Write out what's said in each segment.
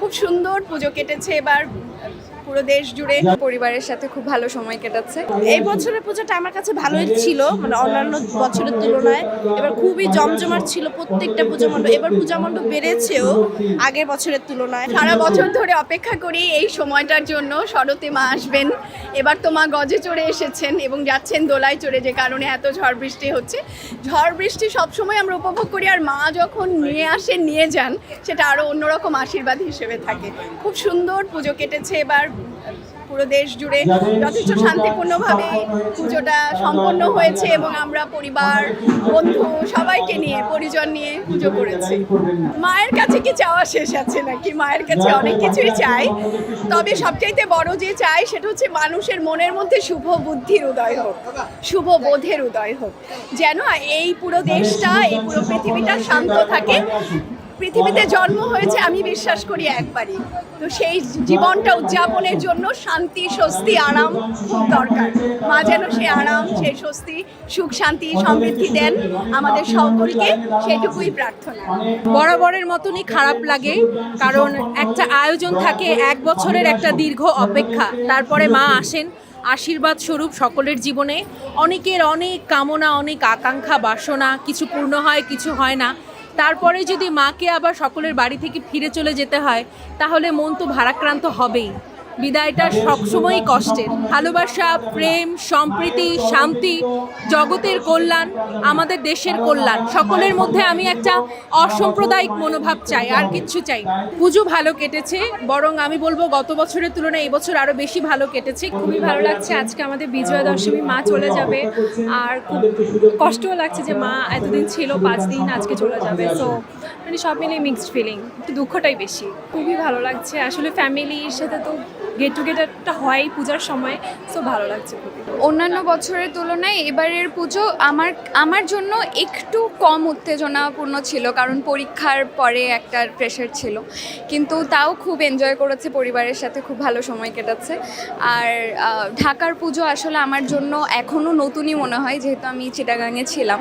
খুব সুন্দর পুজো কেটেছে। এবার পুরো দেশ জুড়ে পরিবারের সাথে খুব ভালো সময় কেটেছে। এই বছরের পুজোটা আমার কাছে ভালোই ছিল মানে অন্যান্য বছরের তুলনায়। এবার খুবই জমজমাট ছিল প্রত্যেকটা পূজা মণ্ডপ। এবার পূজা মণ্ডপ বেড়েছেও আগের বছরের তুলনায়। সারা বছর ধরে অপেক্ষা করি এই সময়টার জন্য শরতে মা আসবেন। এবার তো মা গজে চড়ে এসেছেন এবং যাচ্ছেন দোলায় চড়ে, যে কারণে এত ঝড় বৃষ্টি হচ্ছে। ঝড় বৃষ্টি সবসময় আমরা উপভোগ করি, আর মা যখন নিয়ে আসেন, নিয়ে যান, সেটা আরও অন্যরকম আশীর্বাদ হিসেবে থাকে। খুব সুন্দর পুজো কেটেছে এবার পুরো দেশ জুড়ে যথেষ্ট শান্তিপূর্ণভাবে পুজোটা সম্পন্ন হয়েছে এবং আমরা পরিবার, বন্ধু সবাইকে নিয়ে, পরিজন নিয়ে পুজো করেছি। মায়ের কাছে কি চাওয়া শেষ আছে নাকি? মায়ের কাছে অনেক কিছুই চাই। তবে সবচাইতে বড় যে চাই সেটা হচ্ছে মানুষের মনের মধ্যে শুভ বুদ্ধির উদয় হোক, শুভ বোধের উদয় হোক। যেন এই পুরো দেশটা, এই পুরো পৃথিবীটা শান্ত থাকে। পৃথিবীতে জন্ম হয়েছে, আমি বিশ্বাস করি একবারই। তো সেই জীবনটা উদযাপনের জন্য শান্তি, স্বস্তি, আরাম খুব দরকার। মা যেন সে আরাম, সে স্বস্তি, সুখ, শান্তি, সমৃদ্ধি দেন আমাদের সকলকে, সেটুকুই প্রার্থনা। বরাবরের মতনই খারাপ লাগে, কারণ একটা আয়োজন থাকে, এক বছরের একটা দীর্ঘ অপেক্ষা। তারপরে মা আসেন, আশীর্বাদ স্বরূপ সকলের জীবনে। অনেকের অনেক কামনা, অনেক আকাঙ্ক্ষা, বাসনা, কিছু পূর্ণ হয়, কিছু হয় না। তারপরে যদি মাকে আবার সকলের বাড়ি থেকে ফিরে চলে যেতে হয়, তাহলে মন তো ভারাক্রান্ত হবেই। বিদায়টা সবসময়ই কষ্টের। ভালোবাসা, প্রেম, সম্প্রীতি, শান্তি, জগতের কল্যাণ, আমাদের দেশের কল্যাণ, সকলের মধ্যে আমি একটা অসাম্প্রদায়িক মনোভাব চাই, আর কিচ্ছু চাই পুজো ভালো কেটেছে, বরং আমি বলব গত বছরের তুলনায় এবছর আরও বেশি ভালো কেটেছে। খুবই ভালো লাগছে, আজকে আমাদের বিজয়া দশমী মা চলে যাবে, আর খুব কষ্টও লাগছে যে মা এতদিন ছিল, পাঁচ দিন আজকে চলে যাবে। তো মানে সব মিলিয়ে মিক্সড ফিলিং একটু দুঃখটাই বেশি। খুবই ভালো লাগছে, আসলে ফ্যামিলির সাথে তো গেট টুগেদারটা হয় পূজার সময় সো ভালো লাগছে খুবই অন্যান্য বছরের তুলনায় এবারের পুজো আমার আমার জন্য একটু কম উত্তেজনাপূর্ণ ছিল কারণ পরীক্ষার পরে একটা প্রেশার ছিল। কিন্তু তাও খুব এনজয় করেছে পরিবারের সাথে খুব ভালো সময় কেটেছে। আর ঢাকার পুজো আসলে আমার জন্য এখনও নতুনই মনে হয় যেহেতু আমি চিটাগাঙে ছিলাম।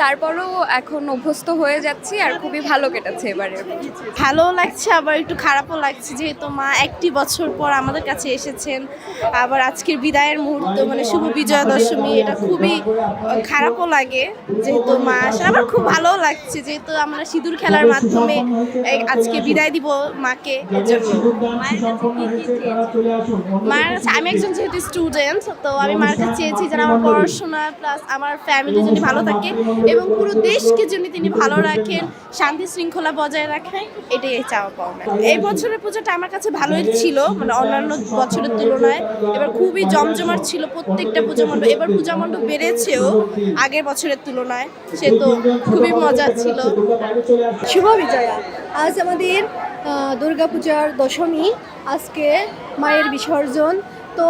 তারপরও এখন অভ্যস্ত হয়ে যাচ্ছি আর খুবই ভালো কেটেছে এবারে ভালো লাগছে আবার একটু খারাপও লাগছে যেহেতু মা একটি বছর পর আমাদের কাছে এসেছেন। আবার আজকের বিদায়ের মুহূর্ত মানে শুভ বিজয়া দশমী এটা খুবই খারাপও লাগে যেহেতু মা আসে আমার খুব ভালোও লাগছে যেহেতু আমরা সিঁদুর খেলার মাধ্যমে আজকে বিদায় দিব মাকে মায়ের কাছে আমি একজন যেহেতু স্টুডেন্ট তো আমি মায়ের কাছে চেয়েছি যেন আমার পড়াশোনা প্লাস আমার ফ্যামিলি যদি ভালো থাকে এবং পুরো দেশকে যদি তিনি ভালো রাখেন, শান্তি শৃঙ্খলা বজায় রাখেন, এটাই চাওয়া পাওনা এই বছরের পুজোটা আমার কাছে ভালোই ছিল মানে অন্যান্য বছরের তুলনায় এবার খুবই জমজমাট ছিল প্রত্যেকটা পূজা মণ্ডপ। এবার পূজা মণ্ডপ বেড়েছেও আগের বছরের তুলনায়। সে তো খুবই মজা ছিল। শুভ বিজয়া। আজ আমাদের দুর্গাপূজার দশমী। আজকে মায়ের বিসর্জন। তো